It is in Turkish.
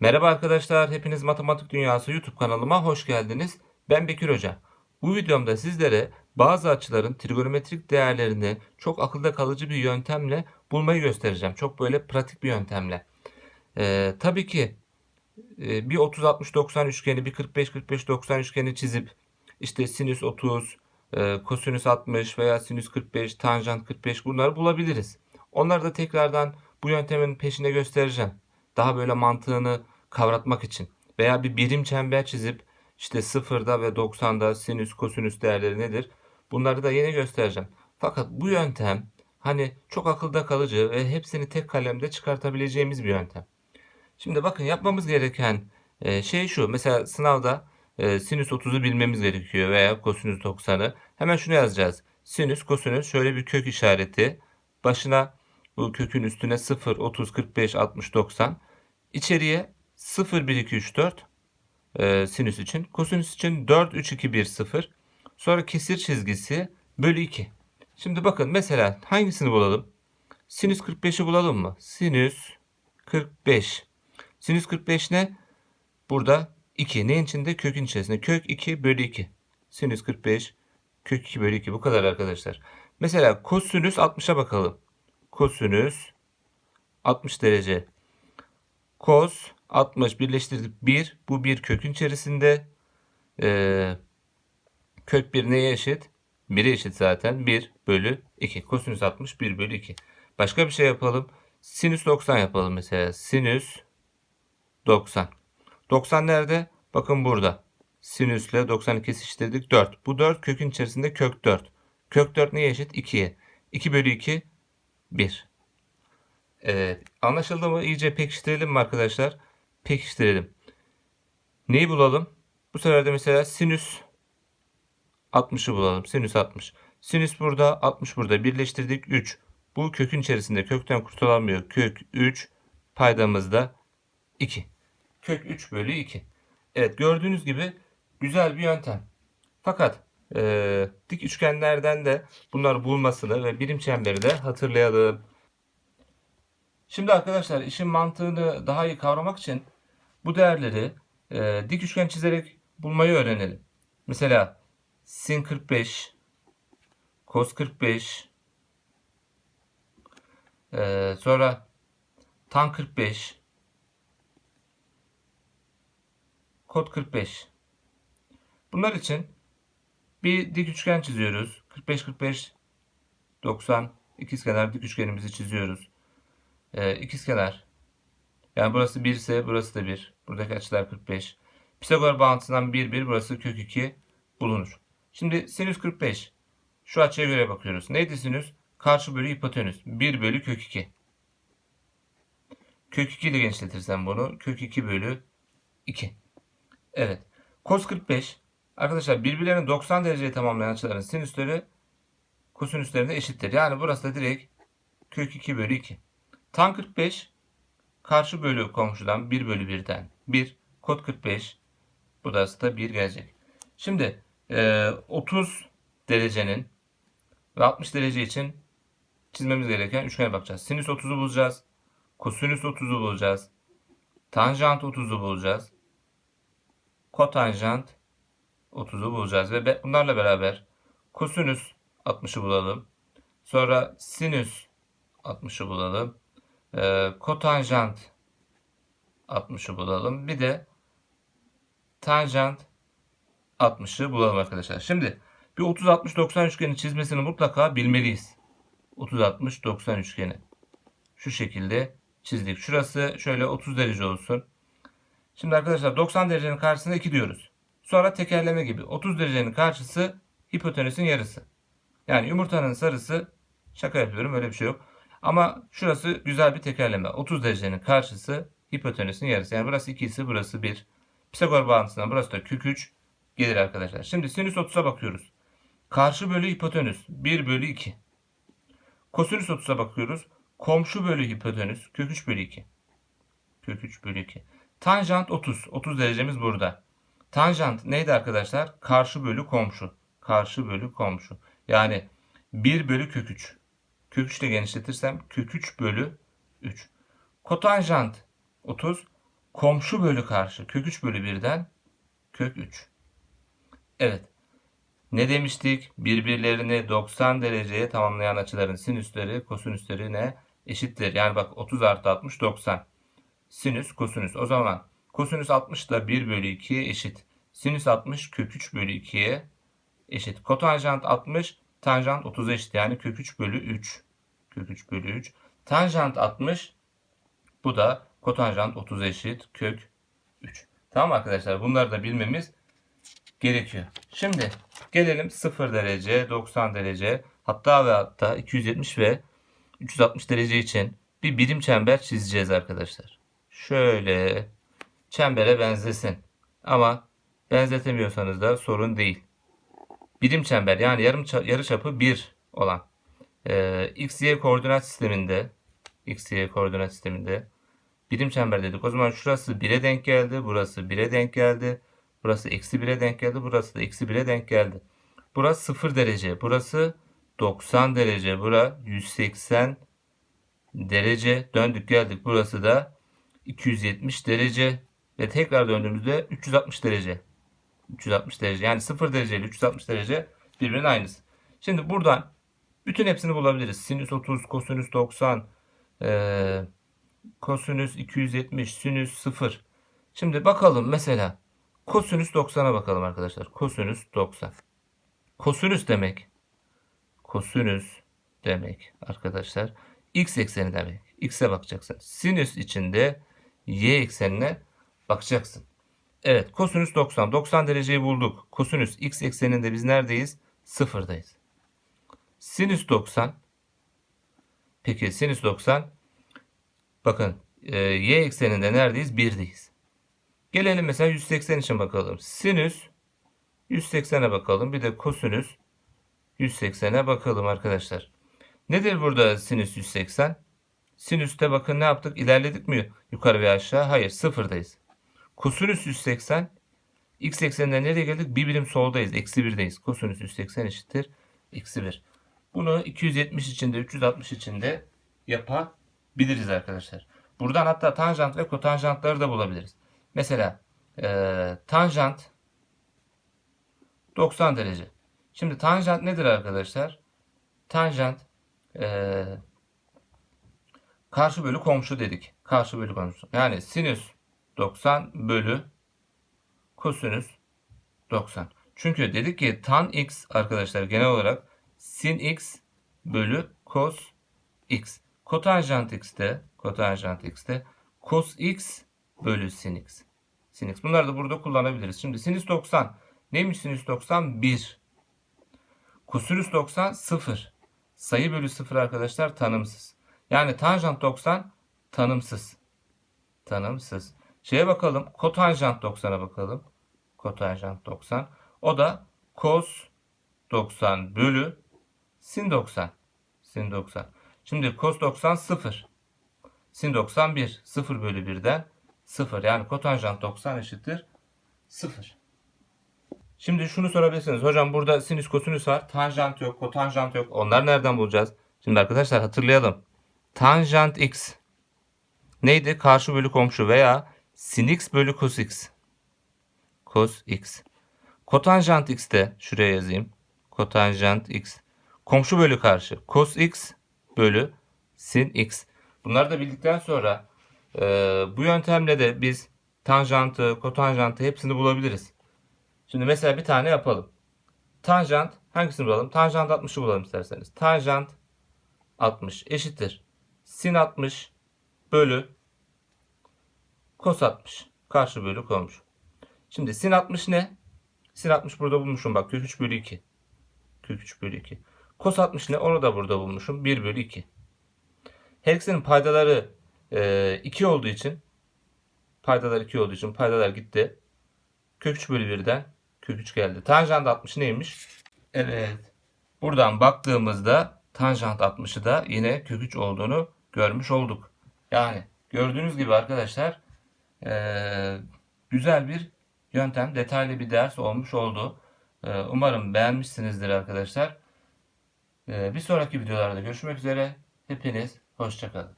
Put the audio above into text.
Merhaba arkadaşlar, hepiniz Matematik Dünyası YouTube kanalıma hoş geldiniz. Ben Bekir Hoca. Bu videomda sizlere bazı açıların trigonometrik değerlerini çok akılda kalıcı bir yöntemle bulmayı göstereceğim. Çok böyle pratik bir yöntemle. Ee, tabii ki e, bir 30-60-90 üçgeni, bir 45-45-90 üçgeni çizip işte sinüs 30, e, kosinüs 60 veya sinüs 45, tanjant 45 bunları bulabiliriz. Onları da tekrardan bu yöntemin peşine göstereceğim daha böyle mantığını kavratmak için veya bir birim çember çizip işte sıfırda ve 90'da sinüs kosinüs değerleri nedir? Bunları da yine göstereceğim. Fakat bu yöntem hani çok akılda kalıcı ve hepsini tek kalemde çıkartabileceğimiz bir yöntem. Şimdi bakın yapmamız gereken e, şey şu. Mesela sınavda e, sinüs 30'u bilmemiz gerekiyor veya kosinüs 90'ı. Hemen şunu yazacağız. Sinüs kosinüs şöyle bir kök işareti. Başına bu kökün üstüne 0, 30, 45, 60, 90. İçeriye 0, 1, 2, 3, 4 e, sinüs için. Kosinüs için 4, 3, 2, 1, 0. Sonra kesir çizgisi bölü 2. Şimdi bakın mesela hangisini bulalım? Sinüs 45'i bulalım mı? Sinüs 45. Sinüs 45 ne? Burada 2. Neyin içinde? Kökün içerisinde. Kök 2 bölü 2. Sinüs 45 kök 2 bölü 2. Bu kadar arkadaşlar. Mesela kosinüs 60'a bakalım. Kosinüs 60 derece. Kos 60 birleştirdik 1. Bu bir kökün içerisinde. Ee, kök 1 neye eşit? 1'e eşit zaten. 1 bölü 2. Kosinüs 60 1 bölü 2. Başka bir şey yapalım. Sinüs 90 yapalım mesela. Sinüs 90. 90 nerede? Bakın burada. Sinüsle 90'ı kesiştirdik 4. Bu 4 kökün içerisinde kök 4. Kök 4 neye eşit? 2'ye. 2 bölü 2 1. Evet. Anlaşıldı mı? İyice pekiştirelim mi arkadaşlar? Pekiştirelim. Neyi bulalım? Bu sefer de mesela sinüs 60'ı bulalım. Sinüs 60. Sinüs burada, 60 burada. Birleştirdik 3. Bu kökün içerisinde kökten kurtulamıyor. Kök 3 paydamızda 2. Kök 3 bölü 2. Evet gördüğünüz gibi güzel bir yöntem. Fakat e, dik üçgenlerden de bunları bulmasını ve birim çemberi de hatırlayalım. Şimdi arkadaşlar işin mantığını daha iyi kavramak için bu değerleri e, dik üçgen çizerek bulmayı öğrenelim. Mesela sin 45, kos 45, e, sonra tan 45, kod 45. Bunlar için bir dik üçgen çiziyoruz. 45 45 90 ikizkenar dik üçgenimizi çiziyoruz. Ee, ikizkenar. Yani burası 1 ise burası da 1. Buradaki açılar 45. Pisagor bağıntısından 1 1 burası kök 2 bulunur. Şimdi sinüs 45. Şu açıya göre bakıyoruz. Neydi sinüs? Karşı bölü hipotenüs. 1 bölü kök 2. Kök 2 ile genişletirsem bunu. Kök 2 bölü 2. Evet. Kos 45. Arkadaşlar birbirlerini 90 dereceye tamamlayan açıların sinüsleri kosinüslerine eşittir. Yani burası da direkt kök 2 bölü 2. Tan 45 karşı bölü komşudan 1 bölü 1'den 1. Kod 45 burası da 1 gelecek. Şimdi e, 30 derecenin ve 60 derece için çizmemiz gereken üçgene bakacağız. Sinüs 30'u bulacağız. Kosinüs 30'u bulacağız. Tanjant 30'u bulacağız. Kotanjant 30'u bulacağız ve bunlarla beraber kosinüs 60'ı bulalım. Sonra sinüs 60'ı bulalım. Ee, kotanjant 60'ı bulalım. Bir de tanjant 60'ı bulalım arkadaşlar. Şimdi bir 30-60-90 üçgeni çizmesini mutlaka bilmeliyiz. 30-60-90 üçgeni. Şu şekilde çizdik. Şurası şöyle 30 derece olsun. Şimdi arkadaşlar 90 derecenin karşısında 2 diyoruz. Sonra tekerleme gibi 30 derecenin karşısı hipotenüsün yarısı. Yani yumurtanın sarısı şaka yapıyorum öyle bir şey yok. Ama şurası güzel bir tekerleme. 30 derecenin karşısı hipotenüsün yarısı. Yani burası 2 ise burası 1. Pisagor bağıntısından burası da kök 3 gelir arkadaşlar. Şimdi sinüs 30'a bakıyoruz. Karşı bölü hipotenüs 1 bölü 2. Kosinüs 30'a bakıyoruz. Komşu bölü hipotenüs kök 3 bölü 2. Kök 3 bölü 2. Tanjant 30. 30 derecemiz burada. Tanjant neydi arkadaşlar? Karşı bölü komşu. Karşı bölü komşu. Yani 1 bölü kök 3. Kök 3 ile genişletirsem kök 3 bölü 3. Kotanjant 30. Komşu bölü karşı kök 3 bölü 1'den kök 3. Evet. Ne demiştik? Birbirlerini 90 dereceye tamamlayan açıların sinüsleri kosinüslerine eşittir. Yani bak 30 artı 60 90. Sinüs kosinüs. O zaman kosinüs 60 da 1 bölü 2'ye eşit. Sinüs 60 kök 3 bölü 2'ye eşit. Kotanjant 60 tanjant 30'a eşit. Yani kök 3 bölü 3. Kök 3 bölü 3. Tanjant 60 bu da kotanjant 30 eşit kök 3. Tamam arkadaşlar bunları da bilmemiz gerekiyor. Şimdi gelelim 0 derece, 90 derece hatta ve hatta 270 ve 360 derece için bir birim çember çizeceğiz arkadaşlar. Şöyle çembere benzesin. Ama benzetemiyorsanız da sorun değil. Birim çember yani yarım yarı çapı 1 olan e, x y koordinat sisteminde x y koordinat sisteminde birim çember dedik. O zaman şurası 1'e denk geldi. Burası 1'e denk geldi. Burası eksi 1'e denk geldi. Burası da eksi 1'e denk geldi. Burası 0 derece. Burası 90 derece. Bura 180 derece. Döndük geldik. Burası da 270 derece. Ve tekrar döndüğümüzde 360 derece. 360 derece. Yani 0 derece ile 360 derece birbirinin aynısı. Şimdi buradan bütün hepsini bulabiliriz. Sinüs 30, kosinüs 90, ee, kosinüs 270, sinüs 0. Şimdi bakalım mesela kosinüs 90'a bakalım arkadaşlar. Kosinüs 90. Kosinüs demek kosinüs demek arkadaşlar x ekseni demek. X'e bakacaksın. Sinüs içinde y eksenine bakacaksın. Evet kosinüs 90. 90 dereceyi bulduk. Kosinüs x ekseninde biz neredeyiz? Sıfırdayız. Sinüs 90. Peki sinüs 90. Bakın e, y ekseninde neredeyiz? 1'deyiz. Gelelim mesela 180 için bakalım. Sinüs 180'e bakalım. Bir de kosinüs 180'e bakalım arkadaşlar. Nedir burada sinüs 180? Sinüste bakın ne yaptık? İlerledik mi yukarı ve aşağı? Hayır sıfırdayız. Kosinüs 180 x ekseninden nereye geldik? Bir birim soldayız. Eksi 1'deyiz. Kosinüs 180 eşittir. Eksi 1. Bunu 270 içinde 360 içinde yapabiliriz arkadaşlar. Buradan hatta tanjant ve kotanjantları da bulabiliriz. Mesela e, tanjant 90 derece. Şimdi tanjant nedir arkadaşlar? Tanjant e, karşı bölü komşu dedik. Karşı bölü komşu. Yani sinüs 90 bölü kosinüs 90. Çünkü dedik ki tan x arkadaşlar genel olarak sin x bölü cos x. Kotanjant x'te kotanjant x'te cos x bölü sin x. Sin x. Bunları da burada kullanabiliriz. Şimdi sinüs 90 neymiş sinüs 90? 1. Kosinüs 90 0. Sayı bölü 0 arkadaşlar tanımsız. Yani tanjant 90 tanımsız. Tanımsız. Şeye bakalım. Kotanjant 90'a bakalım. Kotanjant 90. O da cos 90 bölü sin 90. Sin 90. Şimdi cos 90 0. Sin 90 1. 0 bölü 1'den 0. Yani kotanjant 90 eşittir 0. Şimdi şunu sorabilirsiniz. Hocam burada sinüs kosinüs var. Tanjant yok, kotanjant yok. Onları nereden bulacağız? Şimdi arkadaşlar hatırlayalım. Tanjant x neydi? Karşı bölü komşu veya sin x bölü cos x. Cos x. Kotanjant x de şuraya yazayım. Kotanjant x. Komşu bölü karşı. Cos x bölü sin x. Bunları da bildikten sonra e, bu yöntemle de biz tanjantı, kotanjantı hepsini bulabiliriz. Şimdi mesela bir tane yapalım. Tanjant hangisini bulalım? Tanjant 60'ı bulalım isterseniz. Tanjant 60 eşittir. Sin 60 bölü kos 60. Karşı bölü komşu. Şimdi sin 60 ne? Sin 60 burada bulmuşum bak. Kök 3 bölü 2. Kök 3 bölü 2. Kos 60 ne? Onu da burada bulmuşum. 1 bölü 2. Her ikisinin paydaları e, 2 olduğu için paydalar 2 olduğu için paydalar gitti. Kök 3 bölü 1'den kök 3 geldi. Tanjant 60 neymiş? Evet. Buradan baktığımızda tanjant 60'ı da yine kök 3 olduğunu görmüş olduk. Yani gördüğünüz gibi arkadaşlar güzel bir yöntem, detaylı bir ders olmuş oldu. Ee, umarım beğenmişsinizdir arkadaşlar. Ee, bir sonraki videolarda görüşmek üzere. Hepiniz hoşçakalın.